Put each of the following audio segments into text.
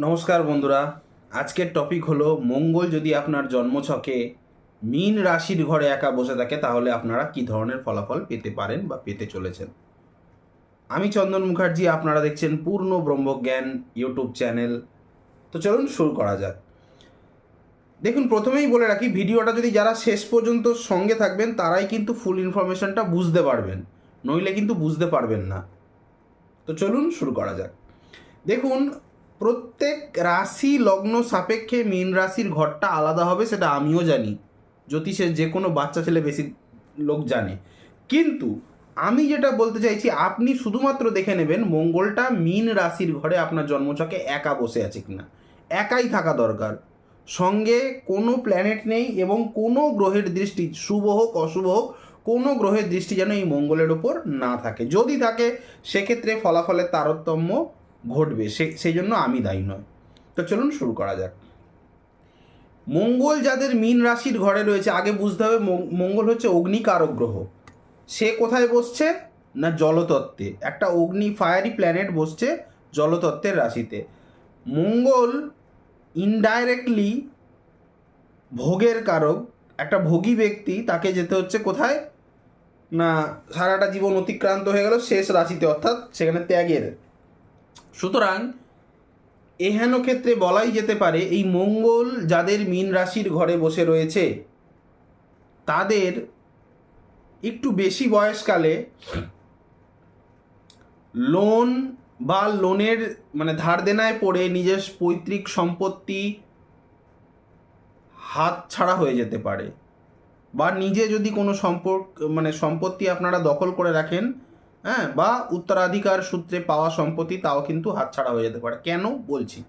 নমস্কার বন্ধুরা। আজকের টপিক হলো, মঙ্গল যদি আপনার জন্মছকে মীন রাশির ঘরে একা বসে থাকে, তাহলে আপনারা কি ধরনের ফলাফল পেতে পারেন বা পেতে চলেছেন? আমি চন্দন মুখার্জি, আপনারা দেখছেন পূর্ণ ব্রহ্মজ্ঞান ইউটিউব চ্যানেল। তো চলুন শুরু করা যাক। দেখুন, প্রথমেই বলে রাখি, ভিডিওটা যদি যারা শেষ পর্যন্ত সঙ্গে থাকবেন, তারাই কিন্তু ফুল ইনফরমেশনটা বুঝতে পারবেন। নইলে কিন্তু বুঝতে পারবেন না। তো চলুন শুরু করা যাক। দেখুন প্রত্যেক রাশি লগ্ন সাপেক্ষে মীন রাশির ঘরটা আলাদা হবে সেটা আমিও জানি। জ্যোতিষের যে কোনো বাচ্চা ছেলে বেশি লোক জানে। কিন্তু আমি যেটা বলতে চাইছি, আপনি শুধুমাত্র দেখে নেবেন মঙ্গলটা মীন রাশির ঘরে আপনার জন্মছকে একা বসে আছে কিনা। একাই থাকা দরকার। সঙ্গে কোনো প্ল্যানেট নেই এবং কোনো গ্রহের দৃষ্টি শুভ হোক, অশুভ হোক, কোনো গ্রহের দৃষ্টি যেন এই মঙ্গলের ওপর না থাকে। যদি থাকে, সেক্ষেত্রে ফলাফলের তারতম্য ঘটবে, সে, সেই জন্য আমি দায়ী নয়। তো চলুন শুরু করা যাক। মঙ্গল যাদের মীন রাশির ঘরে রয়েছে, আগে বুঝতে হবে মঙ্গল হচ্ছে অগ্নিকারক গ্রহ। সে কোথায় বসছে? না জলতত্ত্বে। একটা অগ্নি ফায়ারি প্ল্যানেট বসছে জলতত্ত্বের রাশিতে। মঙ্গল ইনডাইরেক্টলি ভোগের কারক। একটা ভোগী ব্যক্তি, তাকে যেতে হচ্ছে কোথায়? না, সারাটা জীবন অতিক্রান্ত হয়ে গেল, শেষ রাশিতে, অর্থাৎ সেখানে ত্যাগের। সুতরাং এহেন ক্ষেত্রে বলাই যেতে পারে, এই মঙ্গল যাদের মীন রাশির ঘরে বসে রয়েছে, তাদের একটু বেশি বয়সকালে লোন বা লোনের মানে ধার দেনায় পড়ে নিজের পৈতৃক সম্পত্তি হাত ছাড়া হয়ে যেতে পারে। বা নিজে যদি কোনো সম্পর্ক মানে সম্পত্তি আপনারা দখল করে রাখেন হ্যাঁ বা উত্তরাধিকার সূত্রে পাওয়া সম্পত্তি তাও কিন্তু হাতছাড়া হয়ে যেতে পারে। কেন? বলছি।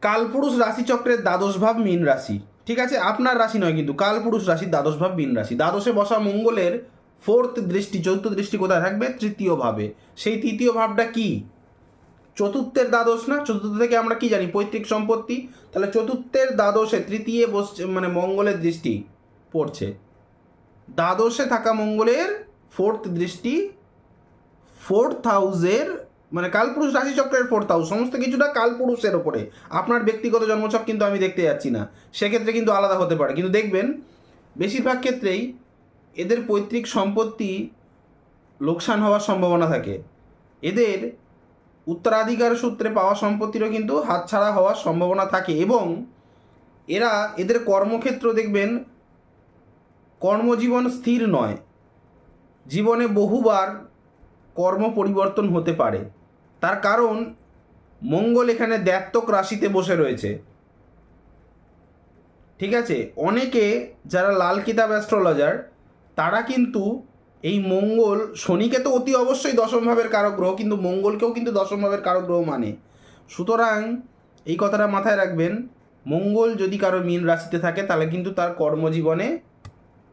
কালপুরুষ রাশিচক্রের দ্বাদশ ভাব মীন রাশি। ঠিক আছে? আপনার রাশি নয় কিন্তু কালপুরুষ রাশির দ্বাদশ ভাব মীন রাশি। দ্বাদশে বসা মঙ্গলের ফোর্থ দৃষ্টি, চতুর্থ দৃষ্টি কোথায় থাকবে? তৃতীয় ভাবে। সেই তৃতীয় ভাবটা কি? চতুর্থের দ্বাদশ না? চতুর্থ থেকে আমরা কি জানি? পৈতৃক সম্পত্তি। তাহলে চতুর্থের দ্বাদশে তৃতীয় বসছে মানে মঙ্গলের দৃষ্টি পড়ছে। দ্বাদশে থাকা মঙ্গলের ফোর্থ দৃষ্টি ফোর্থ হাউসের মানে কালপুরুষ রাশিচক্রের ফোর্থ হাউস সমস্ত কিছুটা কালপুরুষের ওপরে আপনার ব্যক্তিগত জন্মছক কিন্তু আমি দেখতে যাচ্ছি না। সেক্ষেত্রে কিন্তু আলাদা হতে পারে। কিন্তু দেখবেন, বেশিরভাগ ক্ষেত্রেই এদের পৈতৃক সম্পত্তি লোকসান হওয়ার সম্ভাবনা থাকে। এদের উত্তরাধিকার সূত্রে পাওয়া সম্পত্তিরও কিন্তু হাতছাড়া হওয়ার সম্ভাবনা থাকে এবং এরা, এদের কর্মক্ষেত্র দেখবেন, কর্মজীবন স্থির নয়। জীবনে বহুবার কর্ম পরিবর্তন হতে পারে। তার কারণ, মঙ্গল এখানে দ্যাত্তক রাশিতে বসে রয়েছে। ঠিক আছে? অনেকে যারা লাল কিতাব অ্যাস্ট্রোলজার তারা কিন্তু এই মঙ্গল, শনিকে তো অতি অবশ্যই দশম ভাবের কারক গ্রহ, কিন্তু মঙ্গলকেও কিন্তু দশম ভাবের কারক গ্রহ মানে। সুতরাং, এই কথাটা মাথায় রাখবেন, মঙ্গল যদি কারও মীন রাশিতে থাকে, তাহলে কিন্তু তার কর্মজীবনে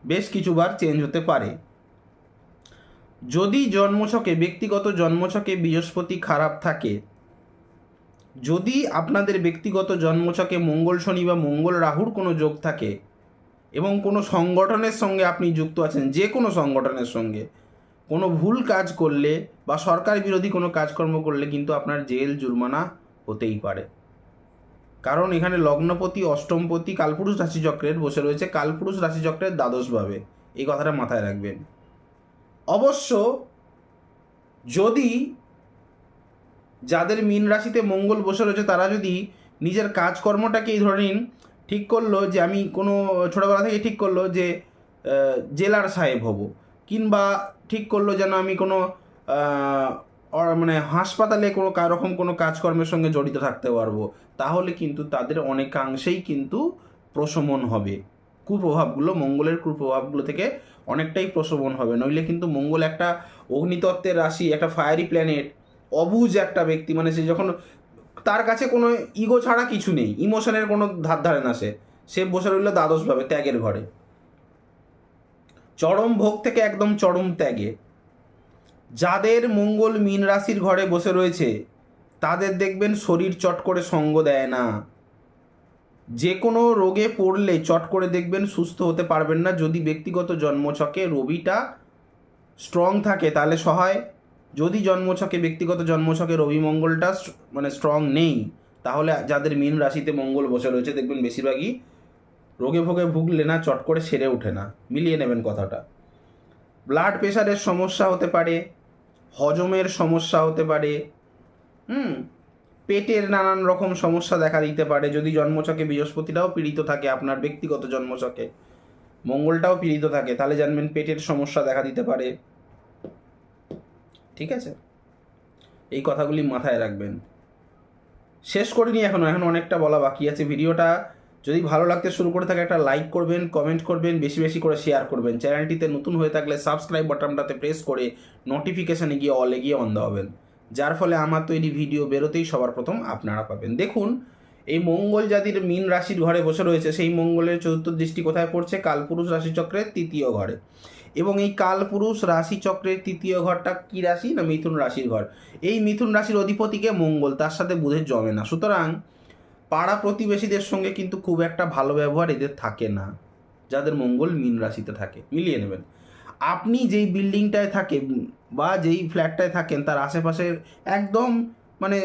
বেশ কিছুবার চেঞ্জ হতে পারে। যদি জন্মছকে, ব্যক্তিগত জন্মছকে বৃহস্পতি খারাপ থাকে, যদি আপনাদের ব্যক্তিগত জন্মছকে মঙ্গল শনি বা মঙ্গল রাহুর কোনো যোগ থাকে এবং কোনো সংগঠনের সঙ্গে আপনি যুক্ত আছেন, যে কোনো সংগঠনের সঙ্গে, কোনো ভুল কাজ করলে বা সরকার বিরোধী কোনো কাজকর্ম করলে কিন্তু আপনার জেল জুরমানা হতেই পারে। কারণ এখানে লগ্নপতি, অষ্টমপতি, কালপুরুষ রাশিচক্রের বসে রয়েছে। কালপুরুষ রাশিচক্রের দ্বাদশভাবে। এই কথাটা মাথায় রাখবেন। অবশ্য যদি যাদের মীন রাশিতে মঙ্গল বসে রয়েছে, তারা যদি নিজের কাজকর্মটাকেই ধরে নিন, ঠিক করল যে আমি কোনো ছোটোবেলা থেকে ঠিক করল যে জেলার সাহেব হব, কিংবা ঠিক করল যেন আমি কোনো মানে হাসপাতালে কোনো রকম কোনো কাজকর্মের সঙ্গে জড়িত থাকতে পারব, তাহলে কিন্তু তাদের অনেকাংশেই কিন্তু প্রশমন হবে। কুপ্রভাবগুলো, মঙ্গলের কুপ্রভাবগুলো থেকে অনেকটাই প্রশমন হবে। নইলে কিন্তু মঙ্গল একটা অগ্নিতত্ত্বের রাশি, একটা ফায়ারি প্ল্যানেট অবুজ একটা ব্যক্তি মানে সে যখন তার কাছে কোনো ইগো ছাড়া কিছু নেই ইমোশনের কোনো ধার ধারে না সে। সে বসে রইল দ্বাদশভাবে ত্যাগের ঘরে। চরম ভোগ থেকে একদম চরম ত্যাগে। যাদের মঙ্গল মীন রাশির ঘরে বসে রয়েছে, তাদের দেখবেন শরীর চট করে সঙ্গ দেয় না। যে কোনো রোগে পড়লে চট করে দেখবেন সুস্থ হতে পারবেন না। যদি ব্যক্তিগত জন্মছকে রবিটা স্ট্রং থাকে, তাহলে সহায়। যদি জন্মছকে, ব্যক্তিগত জন্মছকে রবি মঙ্গলটা মানে স্ট্রং নেই, তাহলে যাদের মীন রাশিতে মঙ্গল বসে রয়েছে, দেখবেন বেশিরভাগই রোগে ভোগে ভুগলে না, চট করে সেরে ওঠে না। মিলিয়ে নেবেন কথাটা। ব্লাড প্রেশারের সমস্যা হতে পারে, হজমের সমস্যা হতে পারে, হুম? পেটের নানান রকম সমস্যা দেখা দিতে পারে। যদি জন্মচকে বৃহস্পতিটাও পীড়িত থাকে, আপনার ব্যক্তিগত জন্মচকে, মঙ্গলটাও পীড়িত থাকে, তাহলে জানবেন পেটের সমস্যা দেখা দিতে পারে। ঠিক আছে? এই কথাগুলি মাথায় রাখবেন। শেষ করিনি এখন এখন অনেকটা বলা বাকি আছে ভিডিওটা। যদি ভালো লাগতে শুরু করে থাকে, একটা লাইক করবেন, কমেন্ট করবেন, বেশি বেশি করে শেয়ার করবেন। চ্যানেলটিতে নতুন হয়ে থাকলে সাবস্ক্রাইব বাটনটাতে প্রেস করে নোটিফিকেশানে গিয়ে অলে গিয়ে অন হবেন। যার ফলে আমার তৈরি ভিডিও বেরোতেই সবার প্রথম আপনারা পাবেন। দেখুন, এই মঙ্গল জাতির মীন রাশির ঘরে বসে রয়েছে, সেই মঙ্গলের চতুর্থ দৃষ্টি কোথায় পড়ছে? কালপুরুষ রাশিচক্রের তৃতীয় ঘরে। এবং এই কালপুরুষ রাশিচক্রের তৃতীয় ঘরটা কি রাশি না মিথুন রাশির ঘর? এই মিথুন রাশির অধিপতিকে মঙ্গল, তার সাথে বুধের জমে না। সুতরাং পাড়া প্রতিবেশীদের সঙ্গে কিন্তু খুব একটা ভালো ব্যবহার এদের থাকে না, যাদের মঙ্গল মীন রাশিতে থাকে। মিলিয়ে নেবেন। আপনি যেই বিল্ডিংটায় থাকেন বা যেই ফ্ল্যাটটায় থাকেন, তার আশেপাশের একদম মানে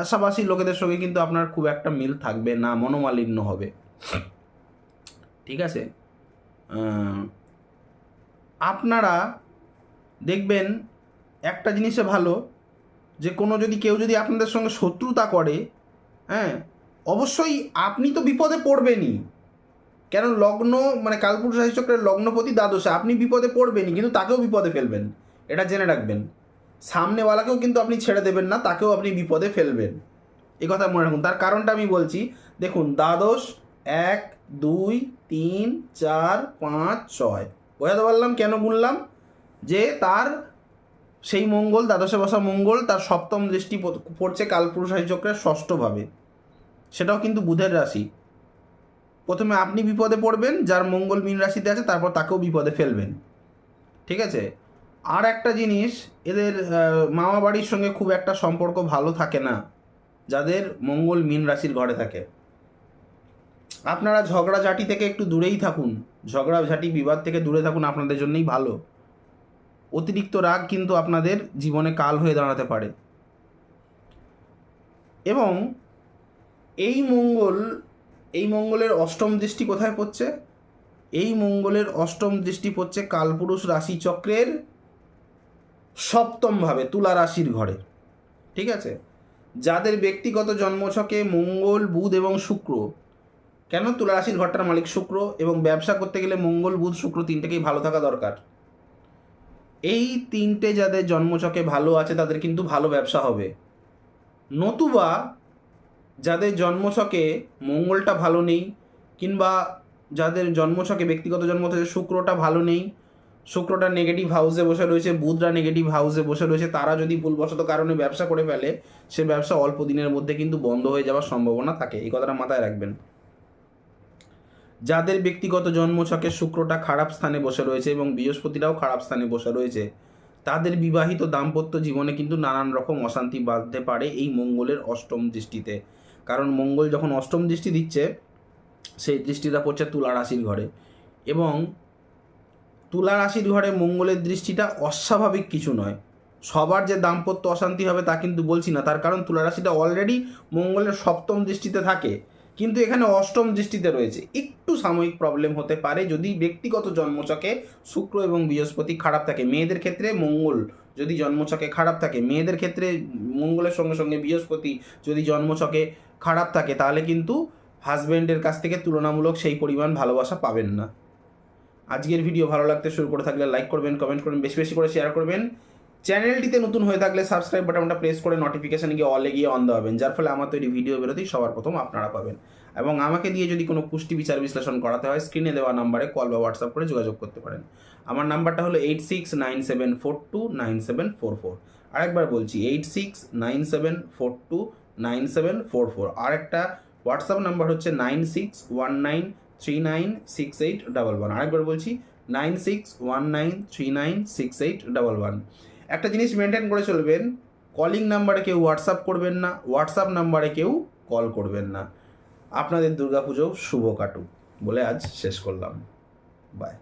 আশাপাশি লোকেদের সঙ্গে কিন্তু আপনার খুব একটা মিল থাকবে না, মনোমালিন্য হবে। ঠিক আছে? আপনারা দেখবেন একটা জিনিসে ভালো, যে কোনো যদি কেউ যদি আপনাদের সঙ্গে শত্রুতা করে হ্যাঁ অবশ্যই আপনি তো বিপদে পড়বেনই। কেন? লগ্ন মানে কালপুরুষ রাশিচক্রের লগ্নপতি দ্বাদশে আপনি বিপদে পড়বেনই, কিন্তু তাকেও বিপদে ফেলবেন। এটা জেনে রাখবেন। সামনেওয়ালাকেও কিন্তু আপনি ছেড়ে দেবেন না, তাকেও আপনি বিপদে ফেলবেন। এই কথা মনে রাখুন। তার কারণটা আমি বলছি, দেখুন, দ্বাদশ, এক, দুই, তিন, চার, পাঁচ, ছয়। বোঝাতে পারলাম? কেন গুনলাম? যে তার সেই মঙ্গল, দ্বাদশে বসা মঙ্গল, তার সপ্তম দৃষ্টি পড়ছে কালপুরুষ চক্রের ষষ্ঠভাবে। সেটাও কিন্তু বুধের রাশি। প্রথমে আপনি বিপদে পড়বেন, যার মঙ্গল মীন রাশিতে আছে, তারপর তাকেও বিপদে ফেলবেন। ঠিক আছে? আর একটা জিনিস, এদের মামা বাড়ির সঙ্গে খুব একটা সম্পর্ক ভালো থাকে না, যাদের মঙ্গল মীন রাশির ঘরে থাকে। আপনারা ঝগড়াঝাটি থেকে একটু দূরেই থাকুন, ঝগড়াঝাটি বিবাদ থেকে দূরে থাকুন আপনাদের জন্যই ভালো। অতিরিক্ত রাগ কিন্তু আপনাদের জীবনে কাল হয়ে দাঁড়াতে পারে। এবং এই মঙ্গল, এই মঙ্গলের অষ্টম দৃষ্টি কোথায় পড়ছে? এই মঙ্গলের অষ্টম দৃষ্টি পড়ছে কালপুরুষ রাশি চক্রের সপ্তমভাবে তুলা রাশির ঘরে, ঠিক আছে? যাদের ব্যক্তিগত জন্মছকে মঙ্গল, বুধ এবং শুক্র, কেন তুলা রাশির ঘরটার মালিক শুক্র এবং ব্যবসা করতে গেলে মঙ্গল, বুধ, শুক্র তিনটেকেই ভালো থাকা দরকার? এই তিনটে যাদের জন্মছকে ভালো আছে, তাদের কিন্তু ভালো ব্যবসা হবে। নতুবা যাদের জন্মছকে মঙ্গলটা ভালো নেই, কিংবা যাদের জন্মছকে ব্যক্তিগত জন্ম থেকে শুক্রটা ভালো নেই শুক্রটা নেগেটিভ হাউসে বসে রয়েছে, বুধরা নেগেটিভ হাউসে বসে রয়েছে। তারা যদি ভুলবশত কারণে ব্যবসা করে ফেলে, সে ব্যবসা অল্প দিনের মধ্যে কিন্তু বন্ধ হয়ে যাওয়ার সম্ভাবনা থাকে। এই কথাটা মাথায় রাখবেন। যাদের ব্যক্তিগত জন্মছকে শুক্রটা খারাপ স্থানে বসে রয়েছে এবং বৃহস্পতিরাও খারাপ স্থানে বসে রয়েছে, তাদের বিবাহিত দাম্পত্য জীবনে কিন্তু নানান রকম অশান্তি বাঁধতে পারে এই মঙ্গলের অষ্টম দৃষ্টিতে। কারণ মঙ্গল যখন অষ্টম দৃষ্টি দিচ্ছে, সেই দৃষ্টিটা পড়ছে তুলা রাশির ঘরে। এবং তুলা রাশির ঘরে মঙ্গলের দৃষ্টিটা অস্বাভাবিক কিছু নয়। সবার যে দাম্পত্য অশান্তি হবে তা কিন্তু বলছি না, তার কারণ তুলা রাশিটা অলরেডি মঙ্গলের সপ্তম দৃষ্টিতে থাকে। কিন্তু এখানে অষ্টম দৃষ্টিতে রয়েছে। একটু সাময়িক প্রবলেম হতে পারে যদি ব্যক্তিগত জন্মচকে শুক্র এবং বৃহস্পতি খারাপ থাকে। মেয়েদের ক্ষেত্রে মঙ্গল যদি জন্মচকে খারাপ থাকে। মেয়েদের ক্ষেত্রে মঙ্গলের সঙ্গে সঙ্গে বৃহস্পতি যদি জন্মচকে খারাপ থাকে, তাহলে কিন্তু হাজব্যান্ডের কাছ থেকে তুলনামূলক সেই পরিমাণ ভালোবাসা পাবেন না। আজকের ভিডিও ভালো লাগতে শুরু করে থাকলে লাইক করবেন কমেন্ট করবেন, বেশি বেশি করে শেয়ার করবেন। চ্যানেলটিতে নতুন হয়ে থাকলে সাবস্ক্রাইব বাটনটা প্রেস করে নোটিফিকেশান গিয়ে অলে গিয়ে অন দেওয়াবেন যার ফলে আমার তৈরি ভিডিও বেরোতেই সবার প্রথম আপনারা পাবেন। এবং আমাকে দিয়ে যদি কোনো পুষ্টি বিচার বিশ্লেষণ করাতে হয় স্ক্রিনে দেওয়া নাম্বারে কল বা হোয়াটসঅ্যাপ করে যোগাযোগ করতে পারেন। আমার নাম্বারটা হলো eight six nine seven four two nine seven four four আরেকবার বলছি eight six nine seven four two nine seven four four আরেকটা হোয়াটসঅ্যাপ নাম্বার হচ্ছে nine six one nine three nine six eight double one আরেকবার বলছি nine six one nine three nine six eight double one একটা জিনিস maintain করে চলবেন calling নাম্বারে কেউ হোয়াটসঅ্যাপ করবেন না হোয়াটসঅ্যাপ নাম্বারে কেউ কল করবেন না। আপনাদের দুর্গাপুজো শুভ কাটুক। বলে আজ শেষ করলাম। বাই